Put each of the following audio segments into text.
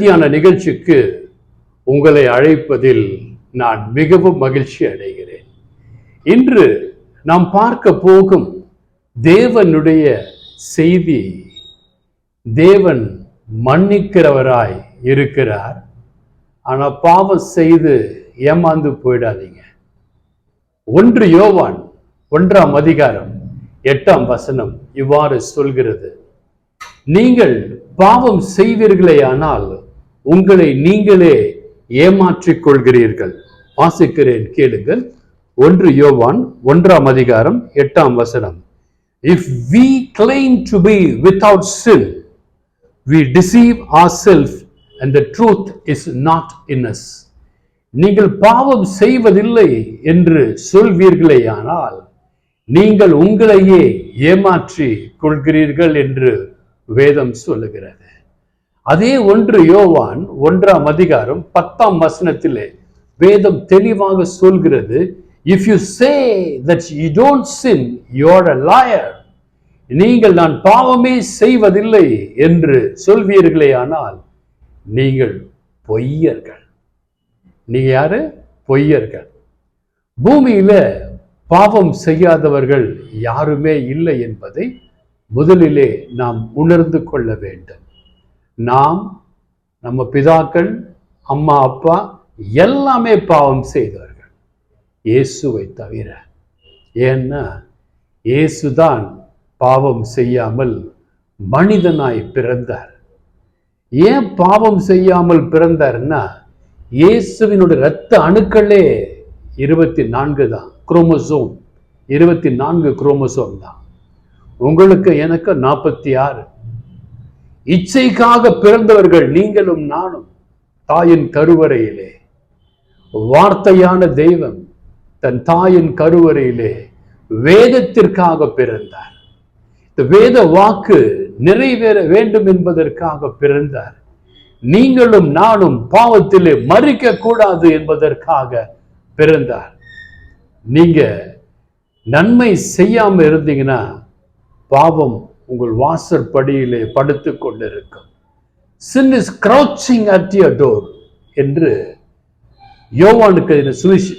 தியான நிகழ்ச்சிக்கு உங்களை அழைப்பதில் நான் மிகவும் மகிழ்ச்சி அடைகிறேன். இன்று நாம் பார்க்க போகும் தேவனுடைய செய்தி தேவன் மன்னிக்கிறவராய் இருக்கிறார். ஆனா பாவம் செய்து ஏமாந்து போயிடாதீங்க. ஒன்று யோவான் ஒன்றாம் அதிகாரம் எட்டாம் வசனம் இவ்வாறு சொல்கிறது. நீங்கள் பாவம் செய்வீர்களே ஆனால் உங்களை நீங்களே ஏமாற்றிக் கொள்கிறீர்கள் வாசிக்கிறேன் கேளுங்கள். ஒன்று யோவான் ஒன்றாம் அதிகாரம் எட்டாம் வசனம். If we claim to be sin we deceive our self and the truth is not in us நீங்கள் பாவம் செய்வதில்லை என்று சொல்வீர்களேயானால் நீங்கள் உங்களையே ஏமாற்றி கொள்கிறீர்கள் என்று வேதம் சொல்லுகிறது. அதே ஒன்று யோவான் ஒன்றாம் அதிகாரம் பத்தாம் வசனத்திலே வேதம் தெளிவாக சொல்கிறது if you say that you don't sin you're a liar நீங்கள் நான் பாவமே செய்வதில்லை என்று சொல்வீர்களே ஆனால் நீங்கள் பொய்யர்கள். நீங்க யாரு? பொய்யர்கள். பூமியில பாவம் செய்யாதவர்கள் யாருமே இல்லை என்பதை முதலிலே நாம் உணர்ந்து கொள்ள வேண்டும். நாம் நம்ம பிதாக்கள் அம்மா அப்பா எல்லாமே பாவம் செய்தவர்கள். இயேசுவை தவிர. ஏன்னா இயேசுதான் பாவம் செய்யாமல் மனிதனாய் பிறந்தார். ஏன் பாவம் செய்யாமல் பிறந்தார்னா இயேசுவினுடைய இரத்த அணுக்களே இருபத்தி நான்கு தான். குரோமோசோம் இருபத்தி நான்கு குரோமோசோம் தான். உங்களுக்கு எனக்கு நாற்பத்தி ஆறு. இச்சைக்காக பிறந்தவர்கள் நீங்களும் நானும் தாயின் கருவறையிலே. வார்த்தையான தெய்வம் தன் தாயின் கருவறையிலே வேதத்திற்காக பிறந்தார். இந்த வேத வாக்கு நிறைவேற வேண்டும் என்பதற்காக பிறந்தார். நீங்களும் நானும் பாவத்திலே மறிக்க கூடாது என்பதற்காக பிறந்தார். நீங்க நன்மை செய்யாம இருந்தீங்கன்னா பாவம் உங்கள் வாசற்படியிலே படுத்து கொண்டிருக்கும். Sin is crouching at your door என்று யோவானுக்கு சுவிஷ்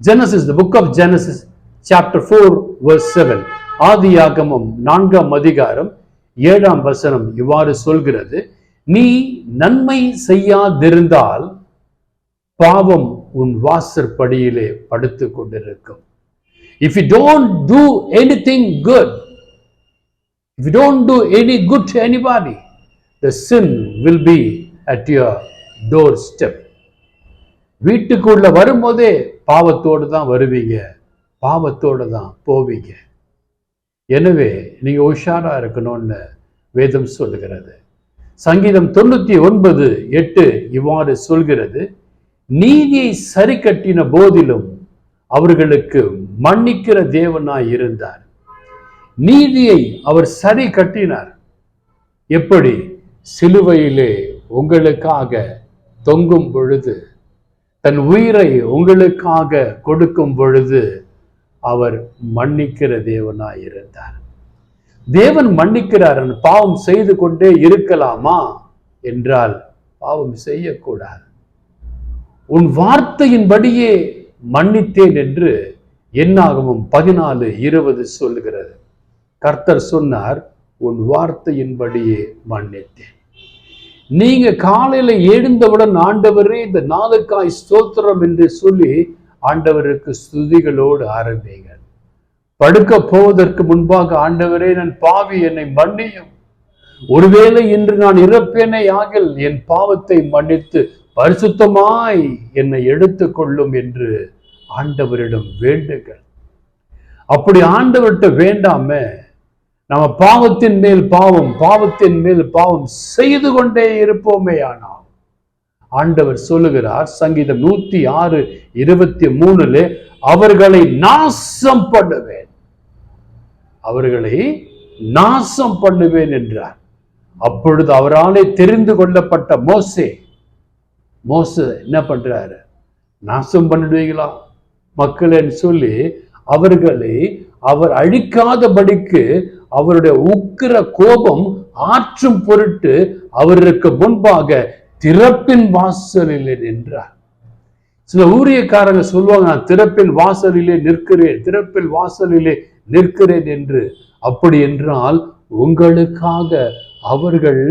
Genesis the book of Genesis chapter four verse seven ஆதியாகமம் நான்காம் அதிகாரம் ஏழாம் வசனம் இவ்வாறு சொல்கிறது. நீ நன்மை செய்யாதிருந்தால் பாவம் உன் வாசற்படியிலே படுத்து கொண்டிருக்கும். If you don't do anything good if you don't do any good any anybody the sin will be at your doorstep வீட்டுக்குள்ள வரும்போதே பாவத்தோடு தான் வருவீங்க. பாவத்தோடு தான் போவீங்க. எனவே நீங்க உஷாரா இருக்கணும்னு வேதம் சொல்லுகிறது. சங்கீதம் தொண்ணூத்தி ஒன்பது எட்டு இவ்வாறு சொல்கிறது. நீதியை சரி கட்டின போதிலும் அவர்களுக்கு மன்னிக்கிற தேவனாய் இருந்தார். நீதியை அவர் சரி கட்டினார். எப்படி? சிலுவையிலே உங்களுக்காக தொங்கும் பொழுது தன் உயிரை உங்களுக்காக கொடுக்கும் பொழுது அவர் மன்னிக்கிற தேவனாய் இருந்தார் தேவன் மன்னிக்கிறார் பாவம் செய்து கொண்டே இருக்கலாமா என்றால் பாவம் செய்யக்கூடாது. உன் வார்த்தையின்படியே மன்னித்தேன் என்று என்னாகவும் பதினாலு இருபது சொல்லுகிறது. கர்த்தர் சொன்னார் உன் வார்த்தையின்படியே மன்னித்தேன். நீங்க காலையில எழுந்தவுடன் ஆண்டவரே இந்த நாளுக்காய் ஸ்தோத்திரம் என்று சொல்லி ஆண்டவருக்கு ஸ்துதிகளோடு ஆரம்பிங்க படுக்க போவதற்கு முன்பாக ஆண்டவரே நான் பாவி என்னை மன்னியும். ஒருவேளை இன்று நான் இறப்பேனே ஆகில் என் பாவத்தை மன்னித்து பரிசுத்தமாய் என்னை எடுத்துக் கொள்ளும் என்று ஆண்டவரிடம் வேண்டுங்கள். அப்படி ஆண்டவர்கிட்ட வேண்டாம நம்ம பாவத்தின் மேல் பாவம் பாவத்தின் மேல் பாவம் செய்து கொண்டே இருப்போமே ஆனால். ஆண்டவர் சொல்லுகிறார் சங்கீதம் நூத்தி ஆறு இருபத்தி மூணுல அவர்களை நாசம் பண்ணுவேன். அவர்களை நாசம் பண்ணுவேன் என்றார். அப்பொழுது அவராலே தெரிந்து கொள்ளப்பட்ட மோசே மோச என்ன பண்றாரு? நாசம் பண்ணிடுவீங்களா மக்களேன்னு சொல்லி அவர்களை அவர் அழிக்காதபடிக்கு அவருடைய உக்கிர கோபம் ஆற்றும் பொருட்டு அவருக்கு முன்பாக திறப்பின் வாசலில் நின்றார். சில ஊழியக்காரங்க சொல்லுவாங்க நான் திறப்பின் வாசலிலே நிற்கிறேன் திறப்பில் வாசலிலே நிற்கிறேன் என்று. அப்படி என்றால் உங்களுக்காக அவர்கள்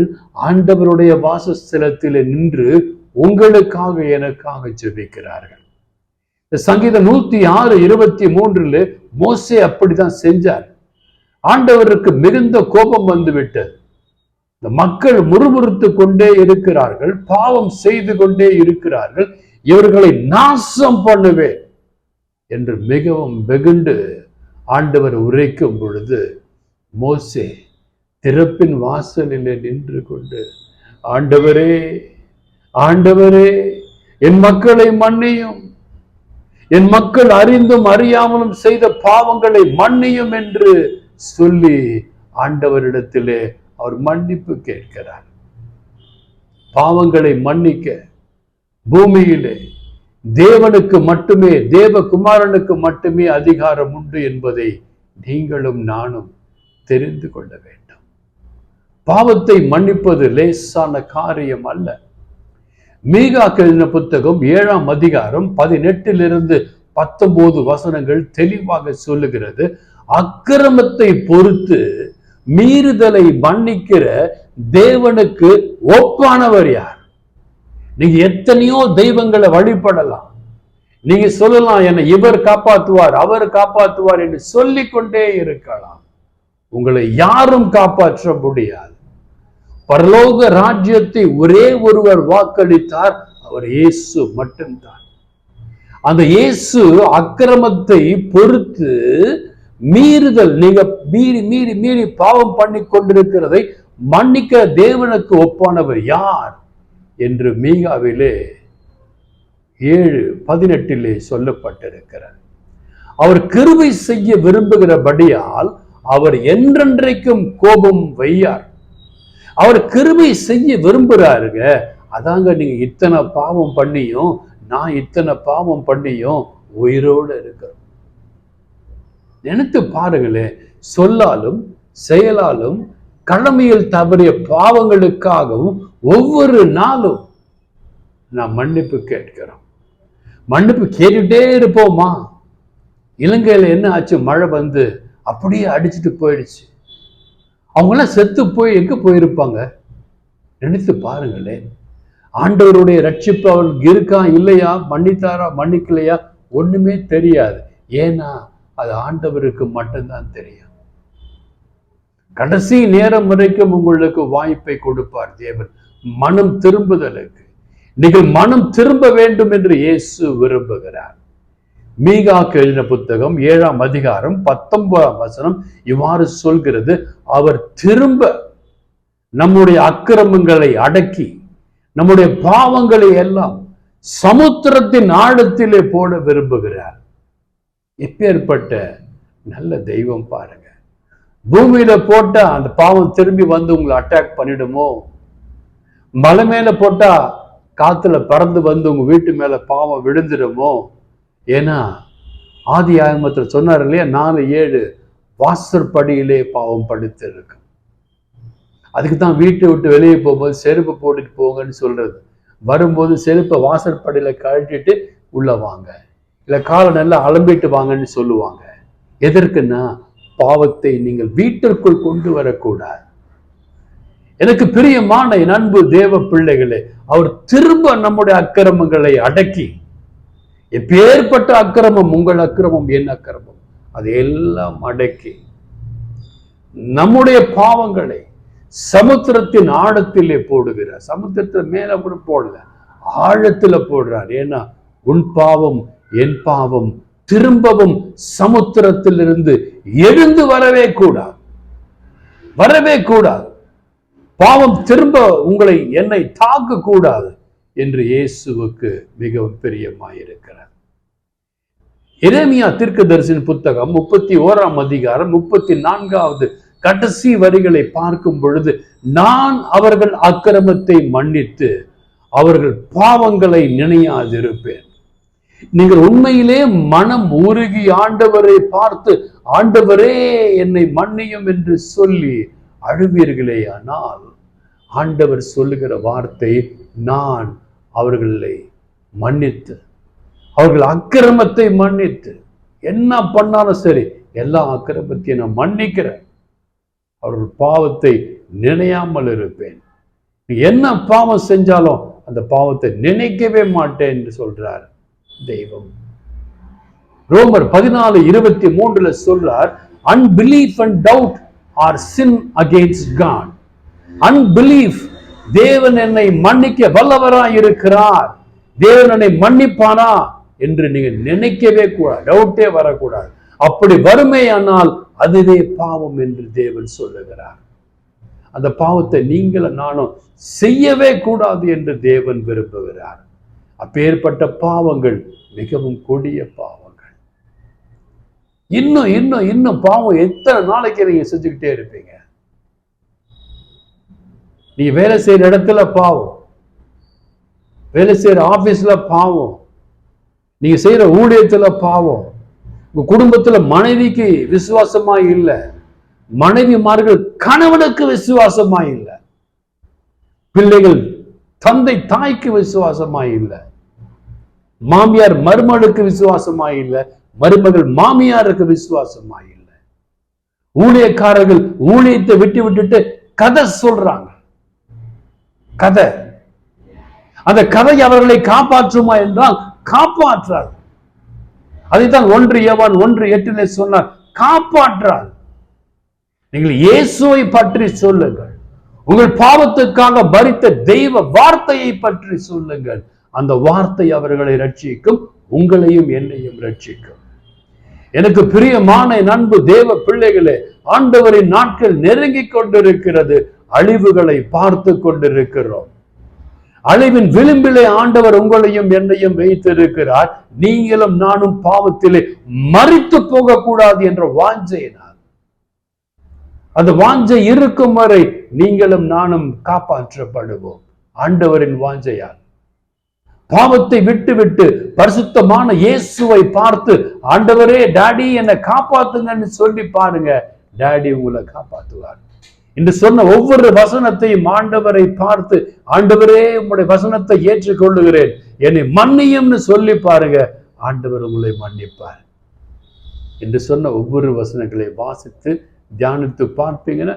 ஆண்டவருடைய வாசஸ்தலத்திலே நின்று உங்களுக்காக எனக்காக ஜெபிக்கிறார்கள். இந்த சங்கீதம் நூத்தி ஆறு இருபத்தி மூன்றுல மோசே அப்படிதான் செஞ்சார். ஆண்டவருக்கு மிகுந்த கோபம் வந்துவிட்டது இந்த மக்கள் முறுமுறுத்து கொண்டே இருக்கிறார்கள் பாவம் செய்து கொண்டே இருக்கிறார்கள் இவர்களை நாசம் பண்ணுவேன் என்று மிகவும் வெகுண்டு ஆண்டவர் உரைக்கும் பொழுது மோசே திறப்பின் வாசலிலே நின்று கொண்டு ஆண்டவரே ஆண்டவரே என் மக்களை மன்னியும். என் மக்கள் அறிந்தும் அறியாமலும் செய்த பாவங்களை மன்னியும் என்று சொல்லி ஆண்டவரிடத்திலே அவர் மன்னிப்பு கேட்கிறார். பாவங்களை மன்னிக்க பூமியிலே தேவனுக்கு மட்டுமே தேவகுமாரனுக்கு மட்டுமே அதிகாரம் உண்டு என்பதை நீங்களும் நானும் தெரிந்து கொள்ள வேண்டும். பாவத்தை மன்னிப்பது லேசான காரியம் அல்ல. மீகா எழுதின புத்தகம் ஏழாம் அதிகாரம் பதினெட்டிலிருந்து பத்தொன்பது வசனங்கள் தெளிவாக சொல்லுகிறது. அக்கிரமத்தை பொறுத்து மீறுதலை மன்னிக்கிற தேவனுக்கு ஒப்பானவர் யார்? நீங்க எத்தனையோ தெய்வங்களை வழிபடலாம். நீங்க சொல்லலாம் என்ன இவர் காப்பாற்றுவார் அவர் காப்பாற்றுவார் என்று சொல்லிக்கொண்டே இருக்கலாம். உங்களை யாரும் காப்பாற்ற முடியாது. பரலோக ராஜ்யத்தை ஒரே ஒருவர் வாக்களித்தார் அவர் இயேசு மட்டும்தான். அந்த இயேசு அக்கிரமத்தை பொறுத்து மீறுதல் நீங்க மீறி மீறி மீறி பாவம் பண்ணி கொண்டிருக்கிறதை மன்னிக்க தேவனுக்கு ஒப்பானவர் யார்? என்று மீகாவிலே ஏழு பதினெட்டிலே சொல்லப்பட்டிருக்கிறார் அவர் கிருபை செய்ய விரும்புகிறபடியால் அவர் என்றென்றைக்கும் கோபம் வையார். அவர் கிருபை செய்ய விரும்புறாருங்க. அதாங்க நீங்க இத்தனை பாவம் பண்ணியும் நான் இத்தனை பாவம் பண்ணியும் உயிரோடு இருக்கிறோம். நினைத்து பாருங்களே சொல்லாலும் செயலாலும் கடமையில் தவறிய பாவங்களுக்காகவும் ஒவ்வொரு நாளும் நாம் மன்னிப்பு கேட்கிறோம். மன்னிப்பு கேட்டுட்டே இருப்போமா? இலங்கையில் என்ன ஆச்சு? மழை வந்து அப்படியே அடிச்சுட்டு போயிடுச்சு. அவங்களாம் செத்து போய் எங்கே போயிருப்பாங்க? நினைத்து பாருங்களேன் ஆண்டவருடைய ரட்சிப்பு அவர்களுக்கு இருக்கா? இல்லையா? மன்னித்தாரா? மன்னிக்கலையா? ஒன்றுமே தெரியாது. ஏன்னா அது ஆண்டவருக்கு மட்டும்தான் தெரியும். கடைசி நேரம் வரைக்கும் உங்களுக்கு வாய்ப்பை கொடுப்பார் தேவன். மனம் திரும்புதலுக்கு. நீங்கள் மனம் திரும்ப வேண்டும் என்று இயேசு விரும்புகிறார். மீகா எழுதின புத்தகம் ஏழாம் அதிகாரம் பத்தொன்பதாம் வசனம் இவ்வாறு சொல்கிறது அவர் திரும்ப நம்முடைய அக்கிரமங்களை அடக்கி நம்முடைய பாவங்களை எல்லாம் சமுத்திரத்தின் ஆழத்திலே போட விரும்புகிறார். எப்பேற்பட்ட நல்ல தெய்வம் பாருங்க. பூமியில போட்டா அந்த பாவம் திரும்பி வந்து உங்களை அட்டாக் பண்ணிடுமோ? மலை மேல போட்டா காத்துல பறந்து வந்து உங்க வீட்டு மேல பாவம் விழுந்துடுமோ? ஏன்னா ஆதி ஆகமத்தில் சொன்னார் இல்லையா நாலு ஏழு வாசற்படியிலே பாவம் படுத்து இருக்கு அதுக்கு தான் வீட்டை விட்டு வெளியே போகும்போது செருப்பு போட்டுட்டு போங்கன்னு சொல்றது. வரும்போது செருப்பை வாசற்படியில கழட்டிட்டு உள்ள வாங்க. இல்லை காலை நல்லா அலம்பிட்டு வாங்கன்னு சொல்லுவாங்க. எதற்குன்னா பாவத்தை நீங்கள் வீட்டிற்குள் கொண்டு வரக்கூடாது. எனக்கு பிரியமான என் அன்பு தேவ பிள்ளைகளே அவர் திரும்ப நம்முடைய அக்கிரமங்களை அடக்கி எப்பேற்பட்ட அக்கிரமம் உங்கள் அக்கிரமம் என் அக்கிரமம் அதையெல்லாம் அடக்கி நம்முடைய பாவங்களை சமுத்திரத்தின் ஆழத்திலே போடுகிறார். சமுத்திரத்துல மேல கூட போடல ஆழத்துல போடுறார். ஏன்னா உன் பாவம் என் பாவம் திரும்பவும் சமுத்திரத்திலிருந்து எழுந்து வரவே கூடாது. வரவே கூடாது. பாவம் திரும்ப உங்களை என்னை தாக்க கூடாது என்று இயேசுவுக்கு மிகவும் பிரியமாயிருக்கிறார். எரேமியா தீர்க்கதரிசின் புத்தகம் முப்பத்தி ஓராம் அதிகாரம் முப்பத்தி நான்காவது கடைசி வரிகளை பார்க்கும் பொழுது நான் அவர்கள் அக்கிரமத்தை மன்னித்து அவர்கள் பாவங்களை நினையாதிருப்பேன். நீங்கள் உண்மையிலே மனம் உருகி ஆண்டவரை பார்த்து ஆண்டவரே என்னை மன்னியும் என்று சொல்லி அழுவீர்களே ஆனால் ஆண்டவர் சொல்லுகிற வார்த்தை நான் அவர்களை மன்னித்து அவர்கள் அக்கிரமத்தை மன்னித்து என்ன பண்ணாலும் சரி எல்லா அக்கிரமத்தையும் நான் மன்னிக்கிறேன். அவர்கள் பாவத்தை நினையாமல் இருப்பேன். என்ன பாவம் செஞ்சாலும் அந்த பாவத்தை நினைக்கவே மாட்டேன் என்று சொல்றார். தெய்வம். ரோமர் பதினாலு இருபத்தி மூன்றுல சொல்றார் unbelief and doubt are sin against God unbelief தேவன் என்னை மன்னிக்க வல்லவராய் இருக்கிறார். தேவன் என்னை மன்னிப்பானா? என்று நீங்க நினைக்கவே கூடாது டவுட்டே வரக்கூடாது. அப்படி வறுமை ஆனால் அதுவே பாவம் என்று தேவன் சொல்லுகிறார். அந்த பாவத்தை நீங்களும் நானும் செய்யவே கூடாது என்று தேவன் விரும்புகிறார். அப்பேற்பட்ட பாவங்கள் மிகவும் கொடிய பாவங்கள். இன்னும் இன்னும் இன்னும் பாவம் எத்தனை நாளைக்கு நீங்க செஞ்சுக்கிட்டே இருப்பீங்க? நீ வேலை செய்யற இடத்துல பாவம். வேலை செய்யற ஆபீஸ்ல பாவம். நீங்க செய்யற ஊழியத்துல பாவம். உங்க குடும்பத்துல மனைவிக்கு விசுவாசமா இல்லை. மனைவிமார்கள் கணவனுக்கு விசுவாசமா இல்லை. பிள்ளைகள் தந்தை தாய்க்கு விசுவாசமா இல்லை. மாமியார் மருமகளுக்கு விசுவாசமா இல்லை. மருமகள் மாமியாருக்கு விசுவாசமா இல்லை. ஊழியக்காரர்கள் ஊழியத்தை விட்டு விட்டுட்டு கதை சொல்றாங்க. கதை. அந்த கதை அவர்களை காப்பாற்றுமா என்றால் காப்பாற்றாது அதைத்தான் ஒன்று ஏவான் ஒன்று எட்டிலே சொன்னார். காப்பாற்றாது நீங்கள் இயேசுவை பற்றி சொல்லுங்கள். உங்கள் பாவத்துக்காக பரித்த தெய்வ வார்த்தையை பற்றி சொல்லுங்கள். அந்த வார்த்தை அவர்களை ரட்சிக்கும் உங்களையும் என்னையும் ரட்சிக்கும். எனக்கு பிரியமான நண்பு தேவ பிள்ளைகளே ஆண்டவரின் நாட்கள் நெருங்கிக் கொண்டிருக்கிறது. அழிவுகளை பார்த்து கொண்டிருக்கிறோம். அழிவின் விளிம்பிலே ஆண்டவர் உங்களையும் என்னையும் வைத்திருக்கிறார். நீங்களும் நானும் பாவத்திலே மறித்து போகக்கூடாது என்ற வாஞ்சையினார் அந்த வாஞ்சை இருக்கும் வரை நீங்களும் நானும் காப்பாற்றப்படுவோம். ஆண்டவரின் வாஞ்சையால். பாவத்தை விட்டு விட்டு பரிசுத்தமான இயேசுவை பார்த்து ஆண்டவரே டாடி என்னை காப்பாத்துங்கன்னு சொல்லி பாருங்க. டாடி உங்களை காப்பாத்துவார். என்று சொன்ன ஒவ்வொரு வசனத்தையும் ஆண்டவரை பார்த்து ஆண்டவரே உங்களுடைய வசனத்தை ஏற்றுக்கொள்ளுகிறேன். என்னை மன்னியும்னு சொல்லி பாருங்க. ஆண்டவர் உங்களை மன்னிப்பார். என்று சொன்ன ஒவ்வொரு வசனங்களை வாசித்து தியானித்து பார்ப்பீங்கன்னா